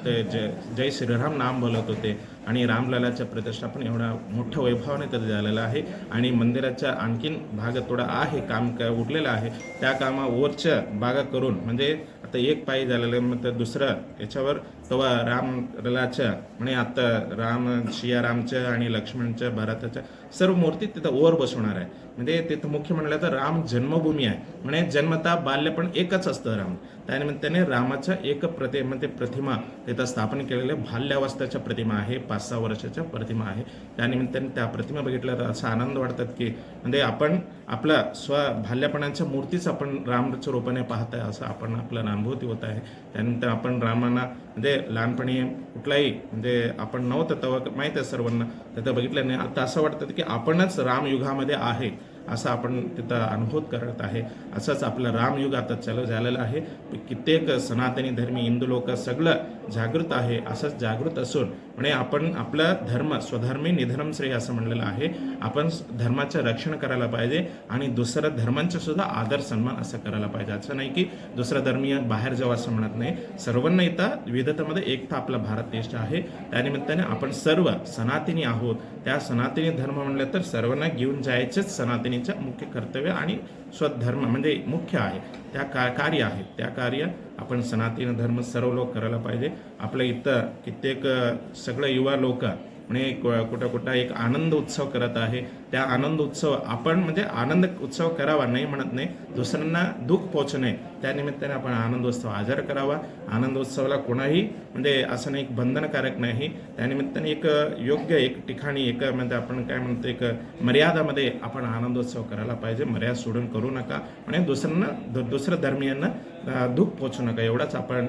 ते जय जय श्रीराम नाम बोलत होते. आणि रामललाच्या प्रतिष्ठापन एवढा मोठ्या वैभवाने तर झालेलं आहे. आणि मंदिराच्या आणखीन भाग थोडा आहे काम का उरलेला आहे त्या कामा वरच्या बागा करून म्हणजे आता एक पायी झालेलं मग तर दुसरं याच्यावर तेव्हा रामललाच्या म्हणजे आता राम सियारामच्या आणि लक्ष्मणच्या भरताच्या सर्व मूर्ती तिथं ओर बसवणार आहे. म्हणजे तिथं मुख्य म्हणलं तर राम जन्मभूमी आहे. म्हणजे जन्मता बाल्य पण एकच असतं राम. त्यानिमित्ताने रामाच्या एक प्रति म्हणजे प्रतिमा तिथं स्थापन केलेल्या बाल्यावस्थेच्या प्रतिमा आहे पाच पाच सहा वर्षाच्या प्रतिमा आहे. त्यानिमित्ताने त्या प्रतिमा बघितल्या तर असा आनंद वाटतात की म्हणजे आपण आपला स्व बाल्यापणाच्या मूर्तीच आपण रामच्या रूपाने पाहत आहे असं आपण आपल्याला अनुभूती होत आहे. त्यानंतर आपण रामांना म्हणजे लहानपणी कुठलाही म्हणजे आपण नव्हतं तेव्हा माहीत आहे सर्वांना तर बघितलं नाही आता असं वाटतं की आपणच रामयुगामध्ये आहे. असं आपण तिथं अनुभव करत आहे. असंच आपलं रामयुग आता चालू झालेलं आहे. कित्येक सनातनी धर्मी हिंदू लोक सगळं जागृत आहे असंच जागृत असून म्हणजे आपण आपला धर्म स्वधर्मी निधर्म श्रेय असं म्हणलेलं आहे. आपण धर्माचं रक्षण करायला पाहिजे आणि दुसऱ्या धर्मांचा सुद्धा आदर सन्मान असं करायला पाहिजे. असं नाही की दुसरा धर्मीय बाहेर जावं असं म्हणत नाही. सर्वांना इथं विविधतेमध्ये एकता आपला भारत देश आहे. त्यानिमित्ताने आपण सर्व सनातनी आहोत. त्या सनातनी धर्म म्हणलं तर सर्वांना घेऊन जायचेच सनातनीचं मुख्य कर्तव्य आणि स्वधर्म म्हणजे मुख्य आहे. त्या का कार्य आहे त्या कार्य आपण सनातन धर्म सर्व लोक करायला पाहिजे. आपल्या इथं कित्येक सगळं सगळे युवा लोक म्हणजे कु- कुठं कुठं एक आनंद उत्सव करत आहे. त्या आनंद उत्सव आपण म्हणजे आनंद उत्सव करावा नाही म्हणत नाही. दुसऱ्यांना दुःख पोहोचू नये. त्यानिमित्ताने आपण आनंद उत्सव आजार करावा. आनंद उत्सवाला कोणाही म्हणजे असं नाही एक बंधनकारक नाही. त्यानिमित्ताने एक योग्य एक ठिकाणी एक म्हणजे आपण काय म्हणतो एक मर्यादामध्ये आपण आनंदोत्सव करायला पाहिजे. मर्यादा सोडून करू नका. आणि दुसऱ्यांना दु- दुसऱ्या धर्मियांना दुःख पोचू नका. एवढाच आपण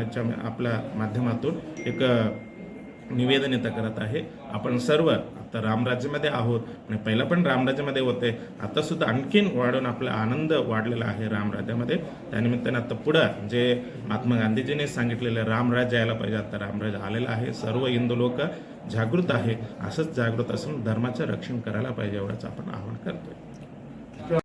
याच्या- आपल्या माध्यमातून एक निवेदन इथं करत आहे. आपण सर्व आता रामराज्यामध्ये आहोत आणि पहिला पण रामराज्यामध्ये होते. आता सुद्धा आणखीन वाढून आपला आनंद वाढलेला आहे रामराज्यामध्ये त्यानिमित्ताने आता पुढं जे महात्मा गांधीजीने सांगितलेलं रामराज्य यायला पाहिजे आता रामराज्य आलेलं आहे. सर्व हिंदू लोक जागृत आहे. असंच जागृत असून धर्माचं रक्षण करायला पाहिजे एवढंच आपण आवाहन करतोय.